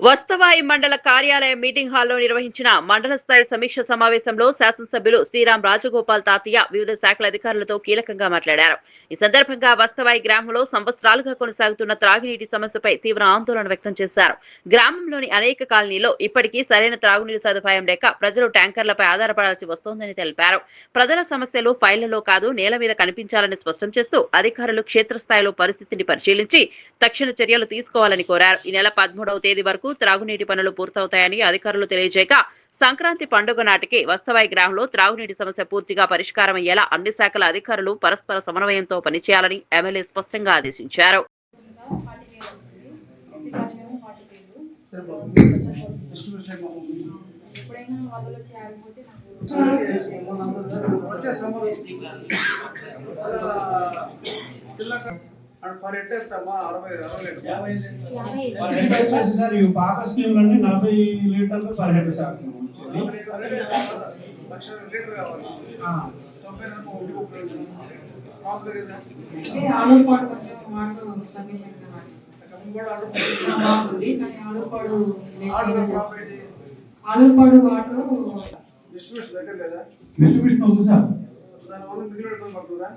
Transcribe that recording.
వస్తవాయి మండల కార్యాలయ మీటింగ్ హాల్లో నిర్వహించిన మండల స్థాయి సమీక్ష సమావేశంలో శాసనసభ్యులు శ్రీరామ్ రాజగోపాల్ తాతయ్య వివిధ శాఖల అధికారులతో కీలకంగా మాట్లాడారు. ఈ సందర్భంగా వస్తవాయి గ్రామంలో సంవత్సరాలుగా కొనసాగుతున్న త్రాగునీటి సమస్యపై తీవ్ర ఆందోళన వ్యక్తం చేశారు. గ్రామంలోని అనేక కాలనీలో ఇప్పటికీ సరైన త్రాగునీటి సదుపాయం లేక ప్రజలు ట్యాంకర్లపై ఆధారపడాల్సి వస్తోందని తెలిపారు. ప్రజల సమస్యలు ఫైళ్ళలో కాదు నేల మీద కనిపించాలని స్పష్టం చేస్తూ అధికారులు క్షేత్రస్థాయిలో పరిస్థితిని పరిశీలించి తక్షణ చర్యలు తీసుకోవాలని కోరారు. ఈ నెల పదమూడవ తేదీ వరకు త్రాగునీటి పనులు పూర్తవుతాయని అధికారులు తెలియజేయక సంక్రాంతి పండుగ నాటికి వస్తవాయి గ్రామంలో త్రాగునీటి సమస్య పూర్తిగా పరిష్కారం అయ్యేలా అన్ని శాఖల అధికారులు పరస్పర సమన్వయంతో పనిచేయాలని ఎమ్మెల్యే స్పష్టంగా ఆదేశించారు. ఎప్పుడైనా సమ్మర్ పర్ హెడ్ ఎంతమ్మా అరవై అరవై లీటర్ సార్ ఈ పాత స్కీమ్లన్నీ నలభై లీటర్లు per head sir lakh litre కావాలి? తొంభై ఒకటి ముప్పై ప్రాబ్లం కదా? ఆలూరుపాడు వాటర్ దగ్గర లేదా? డిస్ట్రిబ్యూషన్ అవుతుంది సార్. దానివల్ల మిగిలిన ఇబ్బంది పడుతుందా